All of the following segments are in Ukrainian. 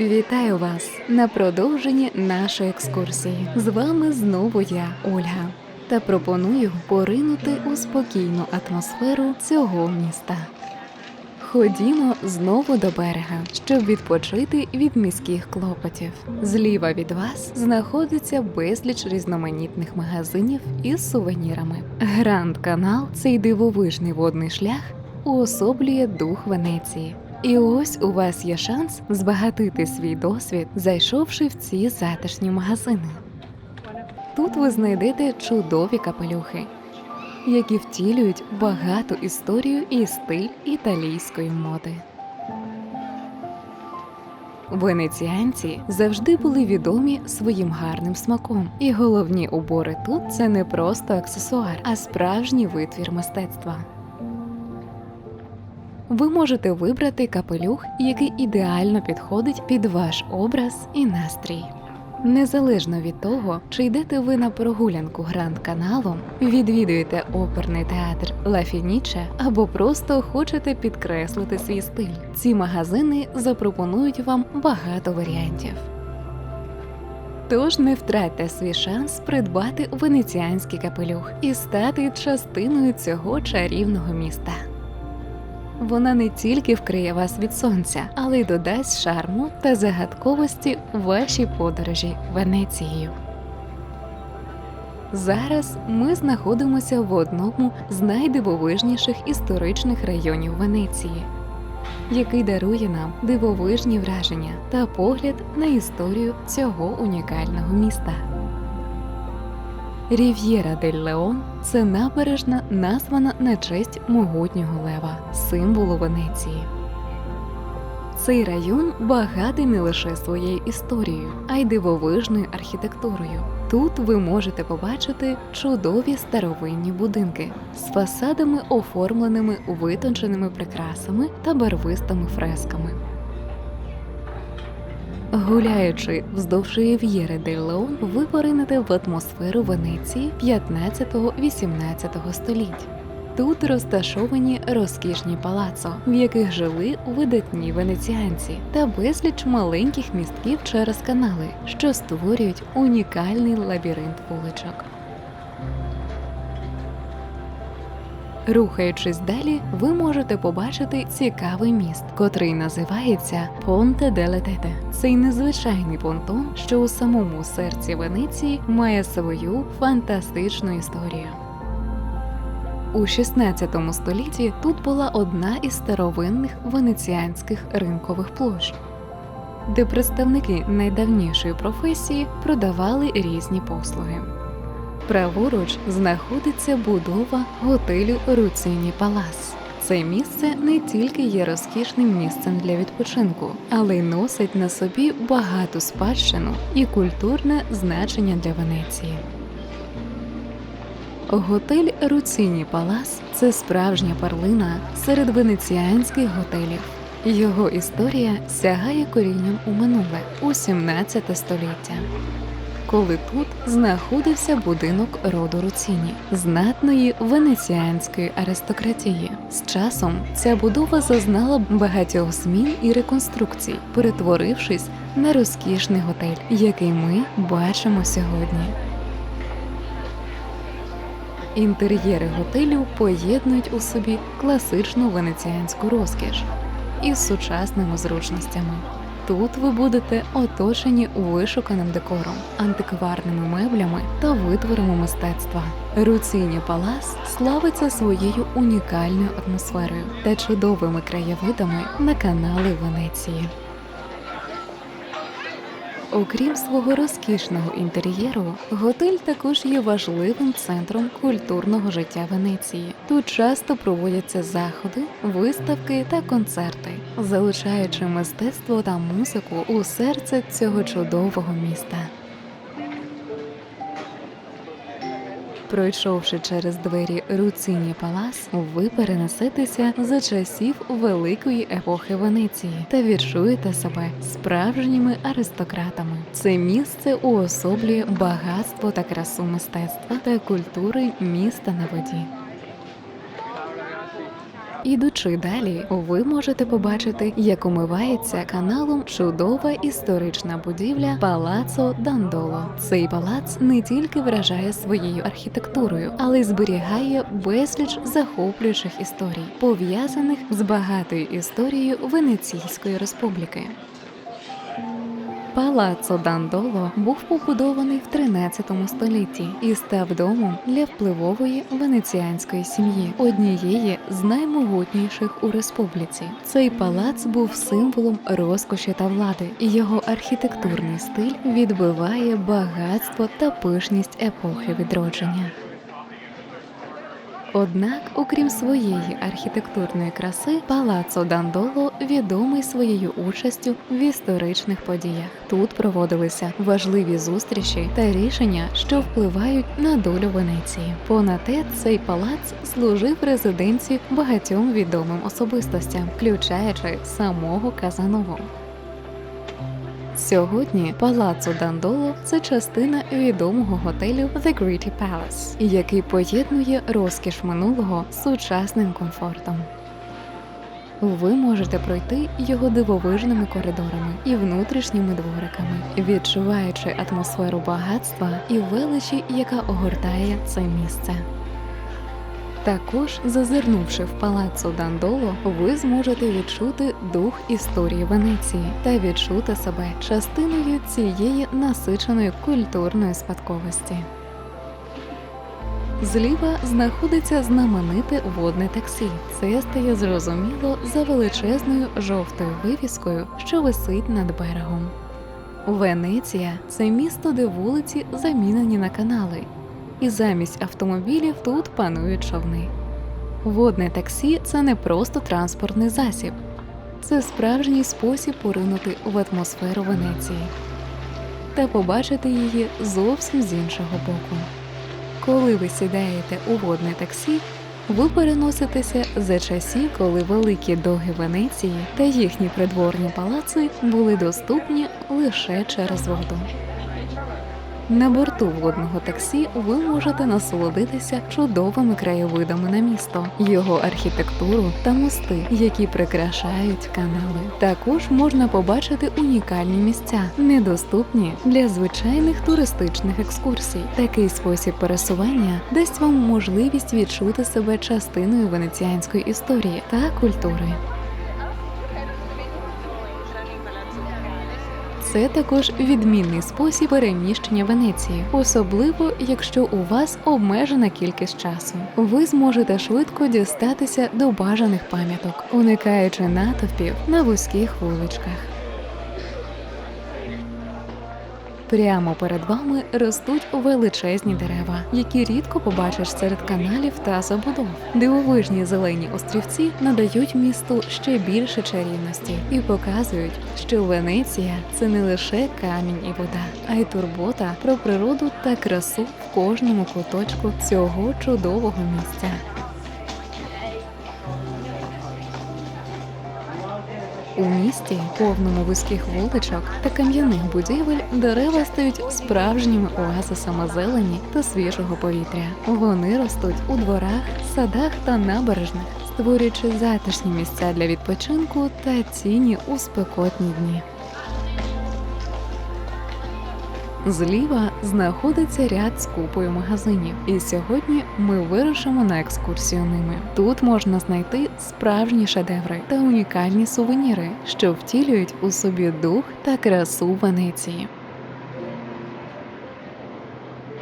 Вітаю вас на продовженні нашої екскурсії. З вами знову я, Ольга, та пропоную поринути у спокійну атмосферу цього міста. Ходімо знову до берега, щоб відпочити від міських клопотів. Зліва від вас знаходиться безліч різноманітних магазинів із сувенірами. Гранд Канал цей дивовижний водний шлях уособлює дух Венеції. І ось у вас є шанс збагатити свій досвід, зайшовши в ці затишні магазини. Тут ви знайдете чудові капелюхи, які втілюють багату історію і стиль італійської моди. Венеціанці завжди були відомі своїм гарним смаком, і головні убори тут це не просто аксесуар, а справжній витвір мистецтва. Ви можете вибрати капелюх, який ідеально підходить під ваш образ і настрій. Незалежно від того, чи йдете ви на прогулянку Гранд каналом, відвідуєте оперний театр Ла Фініче або просто хочете підкреслити свій стиль. Ці магазини запропонують вам багато варіантів. Тож не втратьте свій шанс придбати венеціанський капелюх і стати частиною цього чарівного міста. Вона не тільки вкриє вас від сонця, але й додасть шарму та загадковості вашій подорожі Венецією. Зараз ми знаходимося в одному з найдивовижніших історичних районів Венеції, який дарує нам дивовижні враження та погляд на історію цього унікального міста. Рів'єра дель Леон це набережна, названа на честь могутнього лева, символу Венеції. Цей район багатий не лише своєю історією, а й дивовижною архітектурою. Тут ви можете побачити чудові старовинні будинки з фасадами, оформленими витонченими прикрасами та барвистими фресками. Гуляючи вздовж Рів'єри дель Леон, ви поринете в атмосферу Венеції 15-18 століть. Тут розташовані розкішні палацо, в яких жили видатні венеціанці, та безліч маленьких містків через канали, що створюють унікальний лабіринт вуличок. Рухаючись далі, ви можете побачити цікавий міст, котрий називається Понте деле Тете. Цей незвичайний понтон, що у самому серці Венеції має свою фантастичну історію. У 16 столітті тут була одна із старовинних венеціанських ринкових площ, де представники найдавнішої професії продавали різні послуги. Праворуч знаходиться будова готелю Руціні Палас. Це місце не тільки є розкішним місцем для відпочинку, але й носить на собі багату спадщину і культурне значення для Венеції. Готель Руціні Палас це справжня перлина серед венеціанських готелів. Його історія сягає корінням у минуле у 17 століття коли тут знаходився будинок роду Руціні, знатної венеціанської аристократії. З часом ця будова зазнала багатьох змін і реконструкцій, перетворившись на розкішний готель, який ми бачимо сьогодні. Інтер'єри готелю поєднують у собі класичну венеціанську розкіш із сучасними зручностями. Тут ви будете оточені вишуканим декором, антикварними меблями та витворами мистецтва. Руціні Палас славиться своєю унікальною атмосферою та чудовими краєвидами на канали Венеції. Окрім свого розкішного інтер'єру, готель також є важливим центром культурного життя Венеції. Тут часто проводяться заходи, виставки та концерти, залучаючи мистецтво та музику у серце цього чудового міста. Пройшовши через двері Руціні Палас, ви перенесетеся за часів великої епохи Венеції та віршуєте себе справжніми аристократами. Це місце уособлює багатство та красу мистецтва та культури міста на воді. Ідучи далі, ви можете побачити, як умивається каналом чудова історична будівля Палацо Дандоло. Цей палац не тільки вражає своєю архітектурою, але й зберігає безліч захоплюючих історій, пов'язаних з багатою історією Венеційської республіки. Палацо Дандоло був побудований в 13 столітті і став домом для впливової венеціанської сім'ї, однієї з наймогутніших у республіці. Цей палац був символом розкоші та влади, і його архітектурний стиль відбиває багатство та пишність епохи відродження. Однак, окрім своєї архітектурної краси, палацо Дандоло відомий своєю участю в історичних подіях. Тут проводилися важливі зустрічі та рішення, що впливають на долю Венеції. Понад те, цей палац служив резиденцією багатьом відомим особистостям, включаючи самого Казанову. Сьогодні палацо Дандоло це частина відомого готелю The Gritty Palace, який поєднує розкіш минулого з сучасним комфортом. Ви можете пройти його дивовижними коридорами і внутрішніми двориками, відчуваючи атмосферу багатства і величі, яка огортає це місце. Також, зазирнувши в палаццо Дандоло, ви зможете відчути дух історії Венеції та відчути себе частиною цієї насиченої культурної спадковості. Зліва знаходиться знамените водне таксі. Це стає зрозуміло за величезною жовтою вивіскою, що висить над берегом. Венеція це місто, де вулиці замінені на канали, і замість автомобілів тут панують човни. Водне таксі це не просто транспортний засіб, це справжній спосіб поринути в атмосферу Венеції та побачити її зовсім з іншого боку. Коли ви сідаєте у водне таксі, ви переноситеся за часів, коли великі доги Венеції та їхні придворні палаци були доступні лише через воду. На борту водного таксі ви можете насолодитися чудовими краєвидами на місто, його архітектуру та мости, які прикрашають канали. Також можна побачити унікальні місця, недоступні для звичайних туристичних екскурсій. Такий спосіб пересування дасть вам можливість відчути себе частиною венеціанської історії та культури. Це також відмінний спосіб переміщення Венеції, особливо якщо у вас обмежена кількість часу. Ви зможете швидко дістатися до бажаних пам'яток, уникаючи натовпів на вузьких вуличках. Прямо перед вами ростуть величезні дерева, які рідко побачиш серед каналів та забудов. Дивовижні зелені острівці надають місту ще більше чарівності і показують, що Венеція це не лише камінь і вода, а й турбота про природу та красу в кожному куточку цього чудового місця. У місті, повному вузьких вуличок та кам'яних будівель, дерева стають справжніми оазисами зелені та свіжого повітря. Вони ростуть у дворах, садах та набережних, створюючи затишні місця для відпочинку та ціні у спекотні дні. Зліва знаходиться ряд з купою магазинів, і сьогодні ми вирушимо на екскурсію ними. Тут можна знайти справжні шедеври та унікальні сувеніри, що втілюють у собі дух та красу Венеції.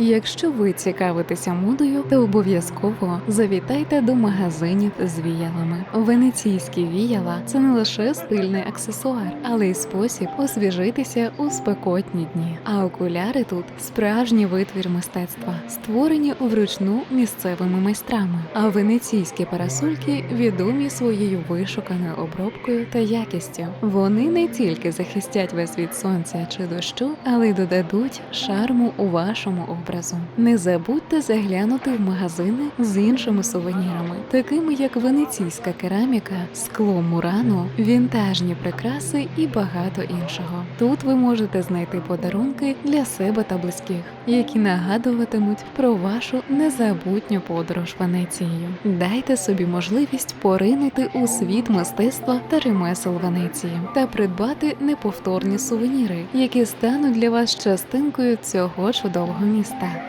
Якщо ви цікавитеся модою, то обов'язково завітайте до магазинів з віялами. Венеційські віяла це не лише стильний аксесуар, але й спосіб освіжитися у спекотні дні. А окуляри тут справжній витвір мистецтва, створені вручну місцевими майстрами. А венеційські парасольки відомі своєю вишуканою обробкою та якістю. Вони не тільки захистять вас від сонця чи дощу, але й додадуть шарму у вашому образі. Образу. Не забудьте заглянути в магазини з іншими сувенірами, такими як венеційська кераміка, скло Мурано, вінтажні прикраси і багато іншого. Тут ви можете знайти подарунки для себе та близьких, які нагадуватимуть про вашу незабутню подорож Венецією. Дайте собі можливість поринути у світ мистецтва та ремесел Венеції та придбати неповторні сувеніри, які стануть для вас частинкою цього чудового міста. Христа.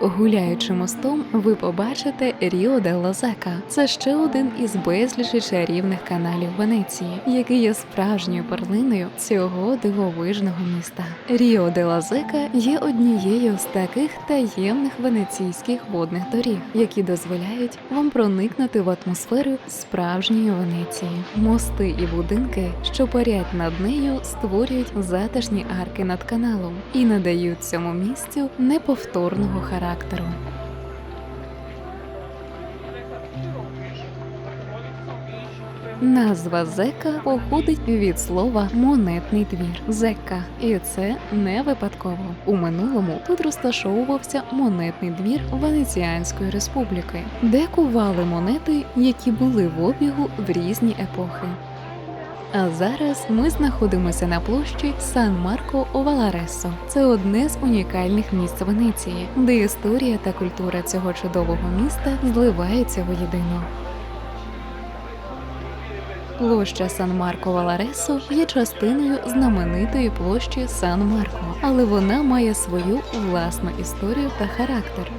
Гуляючи мостом, ви побачите Ріо де Лозека. Це ще один із безлічі чарівних каналів Венеції, який є справжньою перлиною цього дивовижного міста. Ріо де Лозека є однією з таких таємних венеційських водних доріг, які дозволяють вам проникнути в атмосферу справжньої Венеції. Мости і будинки, що парять над нею, створюють затишні арки над каналом і надають цьому місцю неповторного характеру. Назва зека походить від слова монетний двір зека, і це не випадково. У минулому тут розташовувався монетний двір Венеціанської республіки, де кували монети, які були в обігу в різні епохи. А зараз ми знаходимося на площі Сан Марко Валаресо. Це одне з унікальних місць Венеції, де історія та культура цього чудового міста зливаються воєдино. Площа Сан Марко Валаресо є частиною знаменитої площі Сан Марко, але вона має свою власну історію та характер.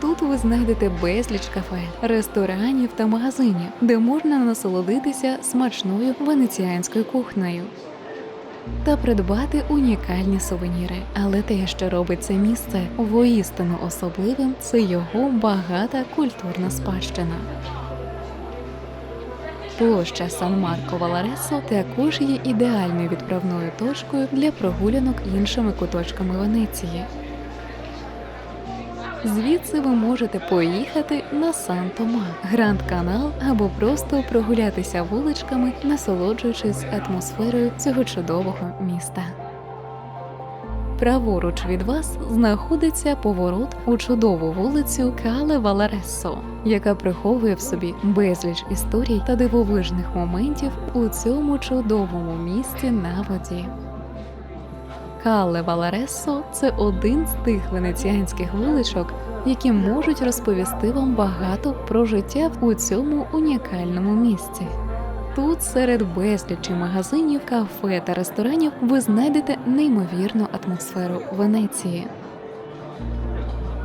Тут ви знайдете безліч кафе, ресторанів та магазинів, де можна насолодитися смачною венеціанською кухнею та придбати унікальні сувеніри. Але те, що робить це місце воістину особливим, це його багата культурна спадщина. Площа Сан Марко Валаресо також є ідеальною відправною точкою для прогулянок іншими куточками Венеції. Звідси ви можете поїхати на Сан-Тома, Гранд Канал або просто прогулятися вуличками, насолоджуючись атмосферою цього чудового міста. Праворуч від вас знаходиться поворот у чудову вулицю Кале Валаресо, яка приховує в собі безліч історій та дивовижних моментів у цьому чудовому місті на воді. Кале Валаресо це один з тих венеціанських вуличок, які можуть розповісти вам багато про життя у цьому унікальному місці. Тут серед безлічі магазинів, кафе та ресторанів ви знайдете неймовірну атмосферу Венеції.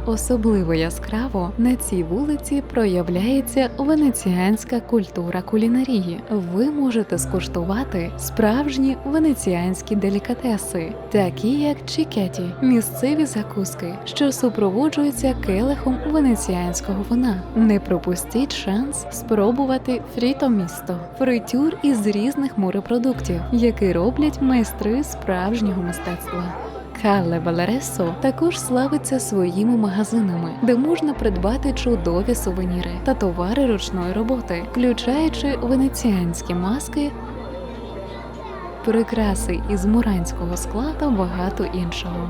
Особливо яскраво на цій вулиці проявляється венеціанська культура кулінарії. Ви можете скуштувати справжні венеціанські делікатеси, такі як чікеті, місцеві закуски, що супроводжуються келихом венеціанського вина. Не пропустіть шанс спробувати фрітомісто фритюр із різних морепродуктів, які роблять майстри справжнього мистецтва. Кале Валересо також славиться своїми магазинами, де можна придбати чудові сувеніри та товари ручної роботи, включаючи венеціанські маски, прикраси із муранського скла та багато іншого.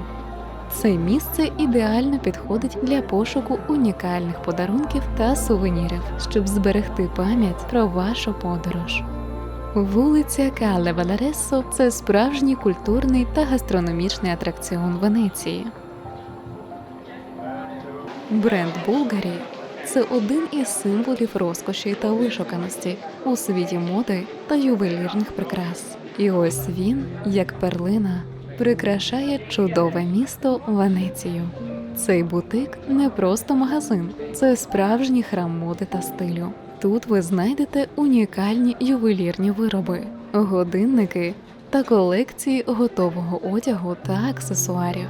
Це місце ідеально підходить для пошуку унікальних подарунків та сувенірів, щоб зберегти пам'ять про вашу подорож. Вулиця Кале Валересо це справжній культурний та гастрономічний атракціон Венеції. Бренд Булгарі це один із символів розкоші та вишуканості у світі моди та ювелірних прикрас. І ось він, як перлина, прикрашає чудове місто Венецію. Цей бутик не просто магазин, це справжній храм моди та стилю. Тут ви знайдете унікальні ювелірні вироби, годинники та колекції готового одягу та аксесуарів.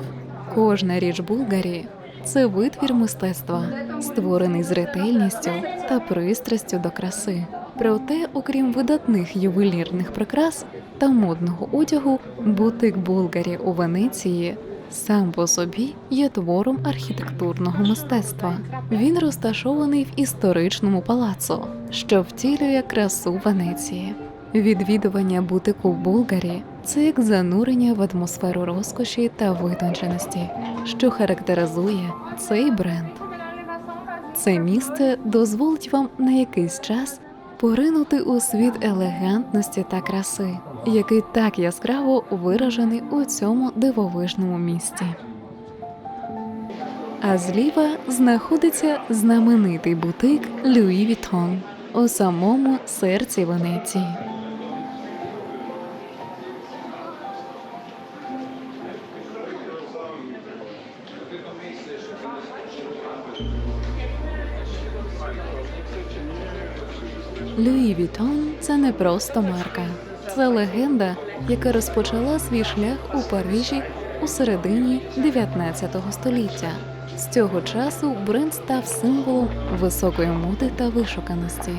Кожна річ Булгарі це витвір мистецтва, створений з ретельністю та пристрастю до краси. Проте, окрім видатних ювелірних прикрас та модного одягу, бутик Булгарі у Венеції сам по собі є твором архітектурного мистецтва. Він розташований в історичному палацу, що втілює красу Венеції. Відвідування бутику в Булгарі це як занурення в атмосферу розкоші та витонченості, що характеризує цей бренд. Це місце дозволить вам на якийсь час поринути у світ елегантності та краси, який так яскраво виражений у цьому дивовижному місті. А зліва знаходиться знаменитий бутик Louis Vuitton у самому серці Венеції. Луї Вітон це не просто марка, це легенда, яка розпочала свій шлях у Парижі у середині 19 століття. З цього часу бренд став символом високої моди та вишуканості.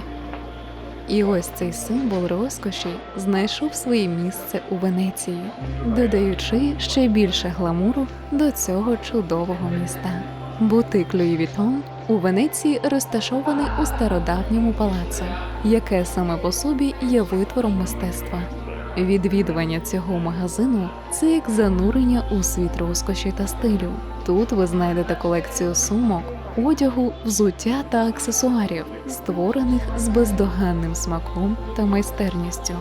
І ось цей символ розкоші знайшов своє місце у Венеції, додаючи ще більше гламуру до цього чудового міста. Бутик Луї Вітон у Венеції розташований у стародавньому палаці, яке саме по собі є витвором мистецтва. Відвідування цього магазину це як занурення у світ розкоші та стилю. Тут ви знайдете колекцію сумок, одягу, взуття та аксесуарів, створених з бездоганним смаком та майстерністю.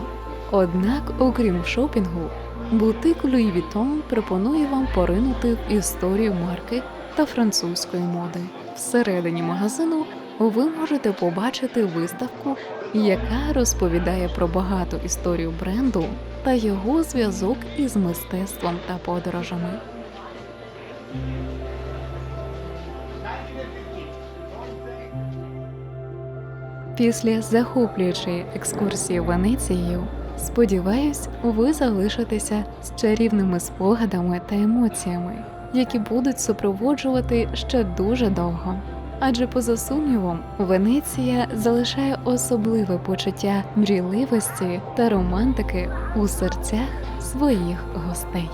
Однак, окрім шопінгу, бутик Луї Вітон пропонує вам поринути в історію марки та французької моди. Всередині магазину ви можете побачити виставку, яка розповідає про багату історію бренду та його зв'язок із мистецтвом та подорожами. Після захоплюючої екскурсії Венецією, сподіваюсь, ви залишитеся з чарівними спогадами та емоціями, які будуть супроводжувати ще дуже довго. Адже поза сумнівом, Венеція залишає особливе почуття мрійливості та романтики у серцях своїх гостей.